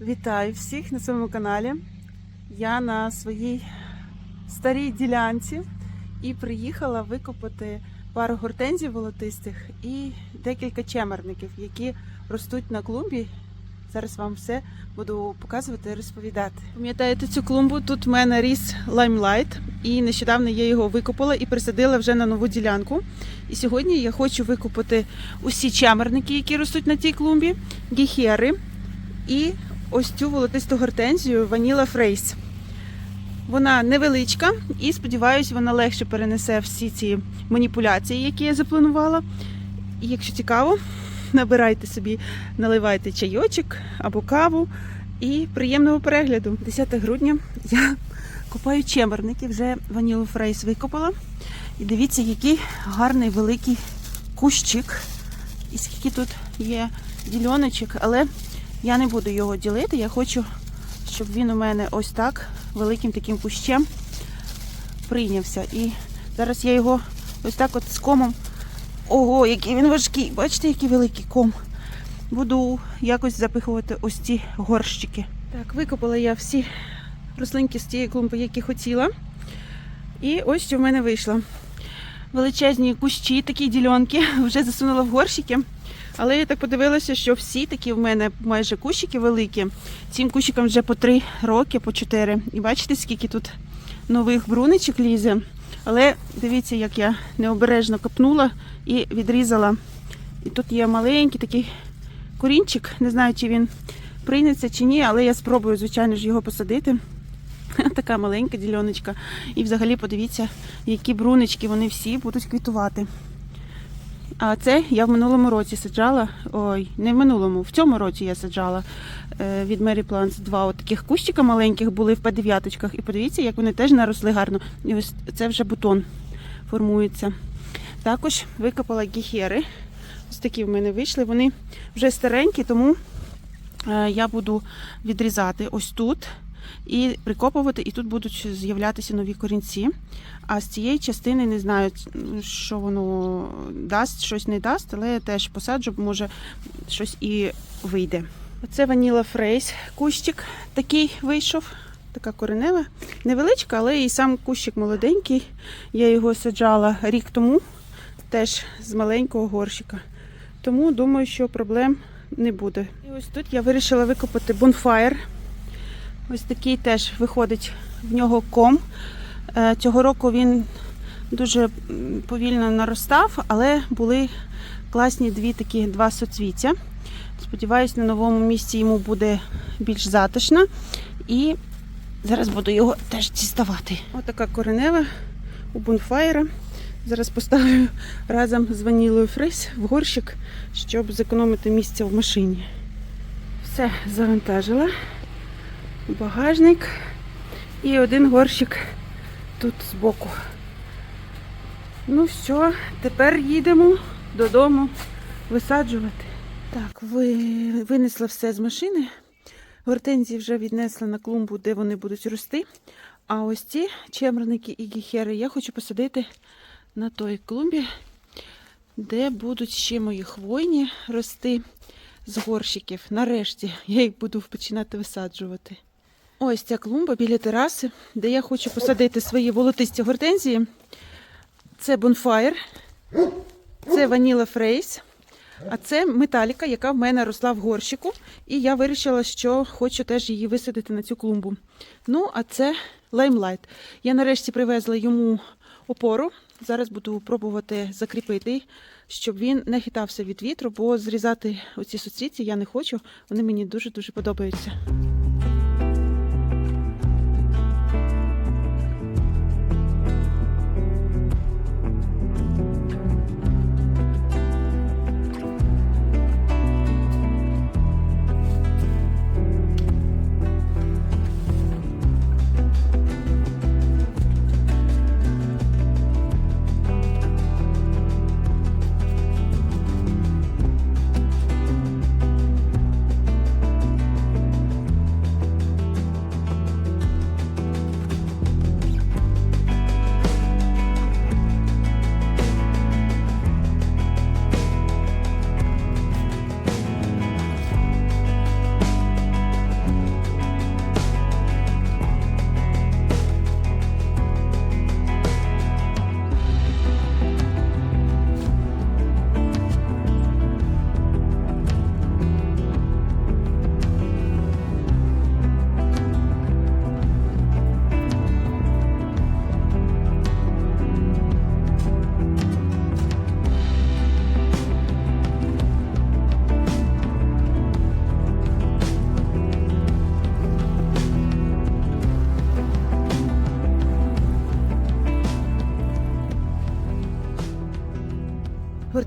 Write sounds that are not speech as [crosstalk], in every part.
Вітаю всіх на своєму каналі. Я на своїй старій ділянці і приїхала викопати пару гортензій волотистих і декілька чемерників, які ростуть на клумбі. Зараз вам все буду показувати і розповідати. Пам'ятаєте цю клумбу? Тут в мене ріс лаймлайт, і нещодавно я його викопала і присадила вже на нову ділянку. І сьогодні я хочу викопати усі чемерники, які ростуть на цій клумбі, гіхери і ось цю волотисту гортензію Ваніла Фрейс. Вона невеличка і сподіваюся, вона легше перенесе всі ці маніпуляції, які я запланувала. І якщо цікаво, набирайте собі, наливайте чайочок або каву і приємного перегляду. 10 грудня я копаю чемерники, вже Ванілу Фрейс викопала. І дивіться, який гарний великий кущик. І скільки тут є дільоночок, але я не буду його ділити. Я хочу, щоб він у мене ось так великим таким кущем прийнявся. І зараз я його ось так от з комом. Ого, який він важкий! Бачите, який великий ком. Буду якось запихувати ось ці горщики. Так, викопала я всі рослинки з тієї клумби, які хотіла. І ось що в мене вийшло. Величезні кущі, такі ділянки, [laughs] вже засунула в горщики. Але я так подивилася, що всі такі в мене майже кущики великі. Цим кущикам вже по 3 роки, по 4. І бачите, скільки тут нових бруничок лізе. Але дивіться, як я необережно копнула і відрізала. І тут є маленький такий корінчик. Не знаю, чи він прийметься чи ні, але я спробую, звичайно ж, його посадити. [laughs] Така маленька діляночка. І взагалі подивіться, які брунички вони всі будуть квітувати. А це я в минулому році саджала. Ой, не в минулому, в цьому році я саджала е, від Mary Plants два от таких кущика маленьких були в П9. І подивіться, як вони теж наросли гарно. І ось це вже бутон формується. Також викопала гіхери. Ось такі в мене вийшли. Вони вже старенькі, тому е, я буду відрізати ось тут і прикопувати, і тут будуть з'являтися нові корінці. А з цієї частини не знаю, що воно дасть, щось не дасть, але я теж посаджу, може щось і вийде. Оце ваніла фрейс. Кущик такий вийшов. Така коренева, невеличка, але і сам кущик молоденький. Я його саджала рік тому, теж з маленького горщика. Тому думаю, що проблем не буде. І ось тут я вирішила викопати бонфаєр. Ось такий теж виходить в нього ком. Е, Цього року він дуже повільно наростав, але були класні дві такі два соцвіття. Сподіваюсь, на новому місці йому буде більш затишно. І зараз буду його теж діставати. Ось така коренева у бонфаєра. Зараз поставлю разом з ванілою фрис в горщик, щоб зекономити місце в машині. Все завантажила багажник і один горщик тут збоку. Ну все, тепер їдемо додому висаджувати. Так, ви, винесла все з машини. Гортензії вже віднесла на клумбу, де вони будуть рости. А ось ці чемерники і гіхери я хочу посадити на той клумбі, де будуть ще мої хвойні рости з горщиків. Нарешті я їх буду починати висаджувати. Ось ця клумба біля тераси, де я хочу посадити свої волотисті гортензії. Це бонфаєр, це ваніла фрейс, а це металіка, яка в мене росла в горщику. І я вирішила, що хочу теж її висадити на цю клумбу. Ну, а це лаймлайт. Я нарешті привезла йому опору. Зараз буду пробувати закріпити, щоб він не хитався від вітру, бо зрізати оці суцвіття я не хочу. Вони мені дуже-дуже подобаються.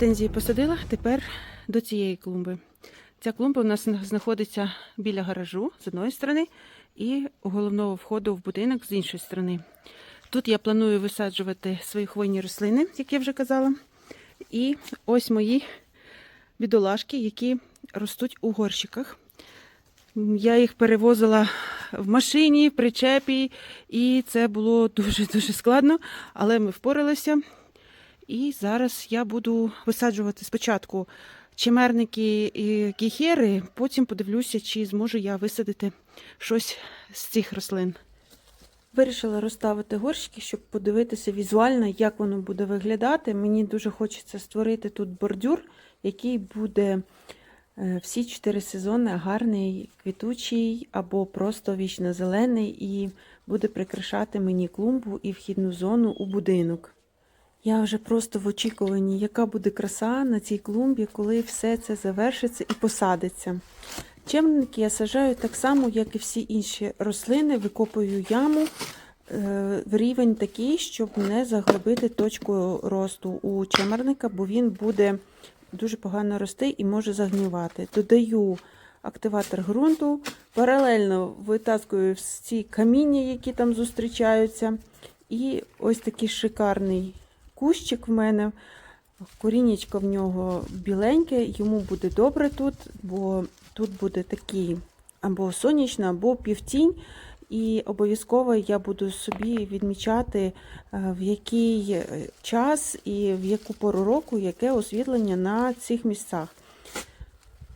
Гортензії посадила, тепер до цієї клумби. Ця клумба у нас знаходиться біля гаражу з одної сторони і головного входу в будинок з іншої сторони. Тут я планую висаджувати свої хвойні рослини, як я вже казала. І ось мої бідолашки, які ростуть у горщиках. Я їх перевозила в машині, в причепі, і це було дуже-дуже складно, але ми впоралися. І зараз я буду висаджувати спочатку чимерники і кіхери, потім подивлюся, чи зможу я висадити щось з цих рослин. Вирішила розставити горщики, щоб подивитися візуально, як воно буде виглядати. Мені дуже хочеться створити тут бордюр, який буде е, всі чотири сезони гарний, квітучий або просто вічно зелений, і буде прикрашати мені клумбу і вхідну зону у будинок. Я вже просто в очікуванні, яка буде краса на цій клумбі, коли все це завершиться і посадиться. Чемники я сажаю так само, як і всі інші рослини, викопую яму е, в рівень такий, щоб не заглибити точку росту у чемерника, бо він буде дуже погано рости і може загнівати. Додаю активатор ґрунту, паралельно витаскую всі каміння, які там зустрічаються. І ось такий шикарний кущик в мене. Корінечко в нього біленьке, йому буде добре тут, бо тут буде такий або сонячно, або півтінь. І обов'язково я буду собі відмічати, е, в який час і в яку пору року яке освітлення на цих місцях.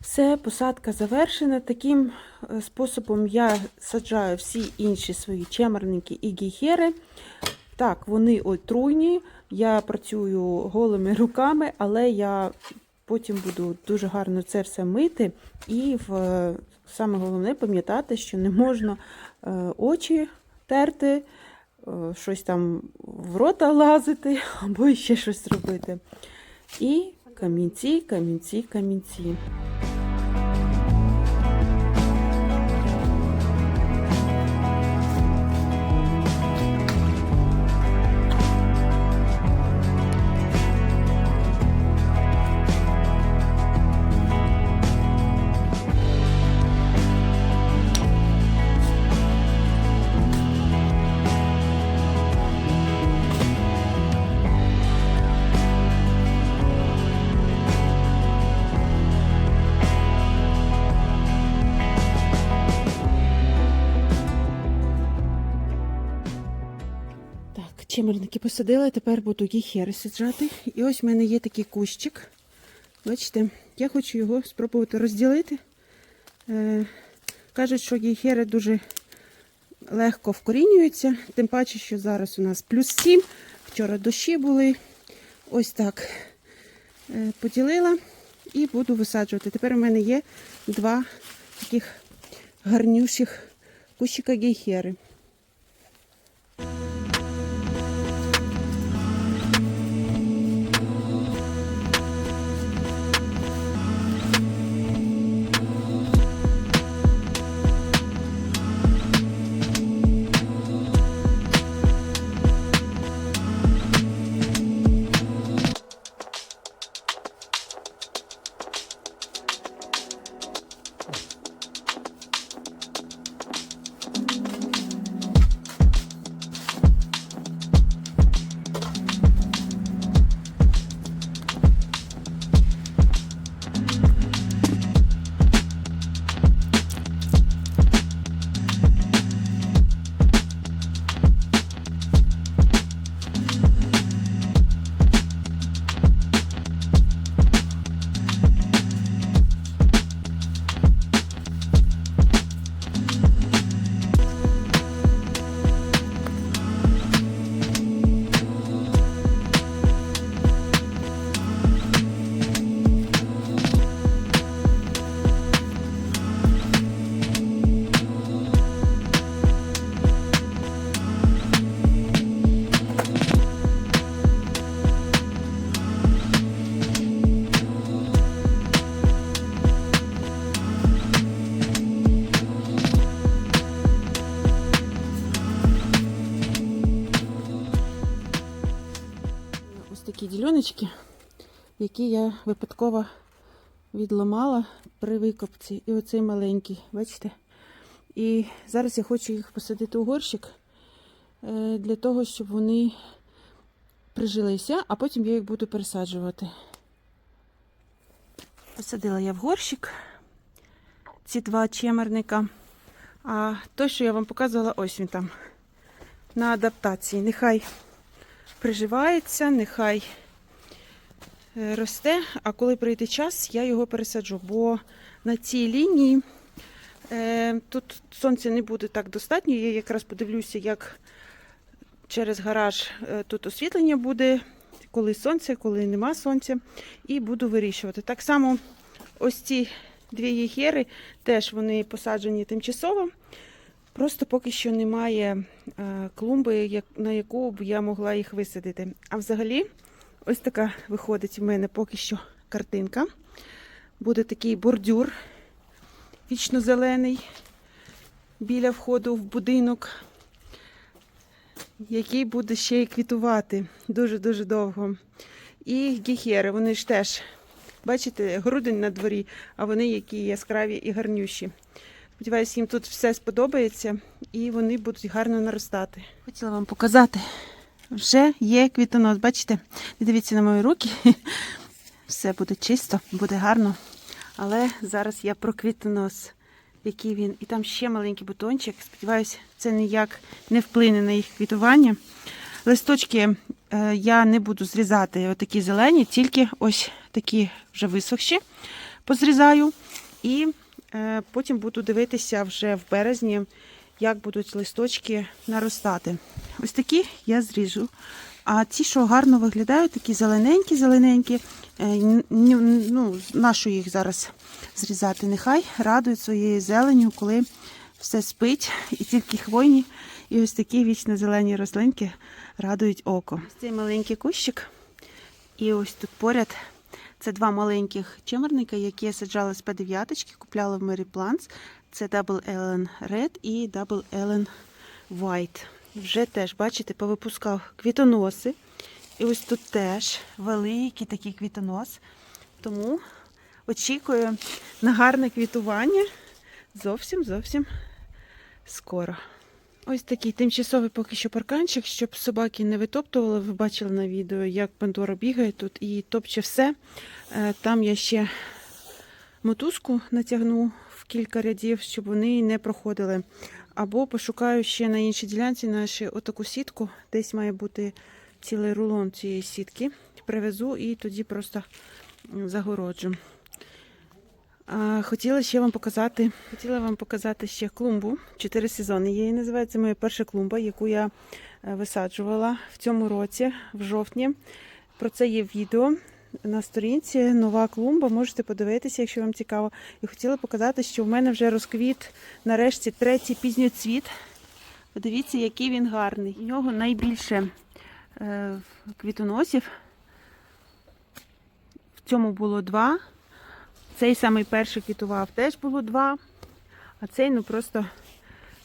Все, посадка завершена. Таким е, способом я саджаю всі інші свої чемерники і гейхери. Так, вони отруйні. Я працюю голими руками, але я потім буду дуже гарно це все мити. І в, саме головне пам'ятати, що не можна е, очі терти, е, щось там в рота лазити або ще щось робити. І камінці, камінці, камінці. Чимерники посадила, тепер буду гіхери саджати. І ось в мене є такий кущик. Бачите, я хочу його спробувати розділити. Е, кажуть, що гіхери дуже легко вкорінюються, тим паче, що зараз у нас плюс 7, вчора дощі були. Ось так е, поділила і буду висаджувати. Тепер у мене є два таких гарнющих кущика гейхери. Такі які я випадково відламала при викопці. І оцей маленький, бачите? І зараз я хочу їх посадити у горщик е, для того, щоб вони прижилися, а потім я їх буду пересаджувати. Посадила я в горщик ці два чемерника. А той, що я вам показувала, ось він там. На адаптації. Нехай приживається, нехай росте, а коли прийде час, я його пересаджу. Бо на цій лінії е, тут сонця не буде так достатньо. Я якраз подивлюся, як через гараж е, тут освітлення буде, коли сонце, коли нема сонця, і буду вирішувати. Так само ось ці дві єгери, теж вони посаджені тимчасово. Просто поки що немає е, клумби, на яку б я могла їх висадити. А взагалі, ось така виходить в мене поки що картинка. Буде такий бордюр вічно-зелений біля входу в будинок, який буде ще й квітувати дуже-дуже довго. І гіхери, вони ж теж, бачите, грудень на дворі, а вони які яскраві і гарнющі. Сподіваюсь, їм тут все сподобається і вони будуть гарно наростати. Хотіла вам показати. Вже є квітонос. Бачите? Дивіться на мої руки. [laughs] Все буде чисто, буде гарно. Але зараз я про квітонос, який він. І там ще маленький бутончик. Сподіваюсь, це ніяк не вплине на їх квітування. Листочки е, я не буду зрізати отакі зелені, тільки ось такі вже висохші позрізаю. І Е, Потім буду дивитися вже в березні, як будуть листочки наростати. Ось такі я зріжу. А ті, що гарно виглядають, такі зелененькі, зелененькі, е, ну, нащо їх зараз зрізати? Нехай радують своєю зеленю, коли все спить, і тільки хвойні, і ось такі вічно зелені рослинки радують око. Ось цей маленький кущик, і ось тут поряд це два маленьких чимерника, які я саджала з П9, купляла в Mary Plants. Це Double Ellen Red і Double Ellen White. Вже теж, бачите, повипускав квітоноси. І ось тут теж великий такий квітонос. Тому очікую на гарне квітування зовсім зовсім скоро. Ось такий тимчасовий поки що парканчик, щоб собаки не витоптували. Ви бачили на відео, як Пандора бігає тут і топче все. Е, Там я ще мотузку натягну кілька рядів, щоб вони не проходили. Або пошукаю ще на іншій ділянці наші отаку сітку. Десь має бути цілий рулон цієї сітки. Привезу і тоді просто загороджу. А, Хотіла ще вам показати, хотіла вам показати ще клумбу. Чотири сезони. Її називається моя перша клумба, яку я е, висаджувала в цьому році, в жовтні. Про це є відео на сторінці. Нова клумба. Можете подивитися, якщо вам цікаво. І хотіла показати, що в мене вже розквіт нарешті третій пізньоцвіт. Подивіться, який він гарний. У нього найбільше е, квітоносів. В цьому було два. Цей самий перший квітував теж було два. А цей ну просто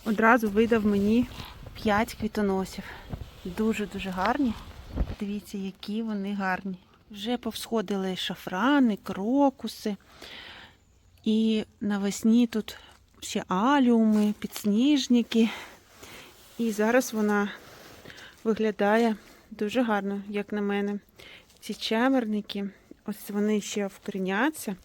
одразу видав мені 5 квітоносів. Дуже-дуже гарні. Дивіться, які вони гарні. Вже повсходили шафрани, крокуси. І навесні тут ще аліуми, підсніжники. І зараз вона виглядає дуже гарно, як на мене. Ці чемерники, ось вони ще вкоріняться.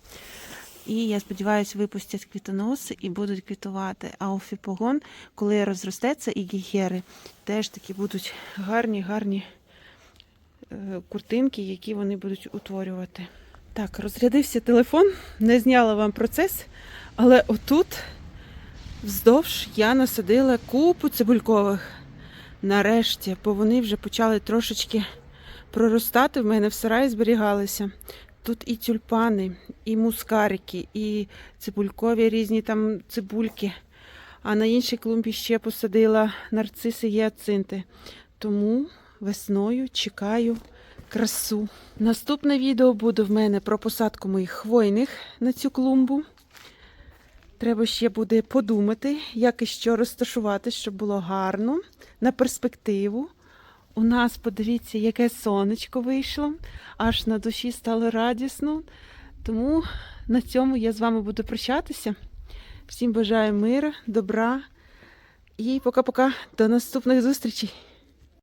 І я сподіваюся, випустять квітоноси і будуть квітувати. А офіпогон, коли розростеться, і гігери, теж такі будуть гарні, гарні куртинки, які вони будуть утворювати. Так, розрядився телефон, не зняла вам процес, але отут вздовж я насадила купу цибулькових. Нарешті, бо вони вже почали трошечки проростати. В мене в сараї зберігалися. Тут і тюльпани, і мускарики, і цибулькові різні там цибульки. А на іншій клумбі ще посадила нарциси і ацинти. Тому весною чекаю красу. Наступне відео буде в мене про посадку моїх хвойних на цю клумбу. Треба ще буде подумати, як і що розташувати, щоб було гарно на перспективу. У нас, подивіться, яке сонечко вийшло, аж на душі стало радісно. Тому на цьому я з вами буду прощатися. Всім бажаю мира, добра і пока-пока. До наступних зустрічей.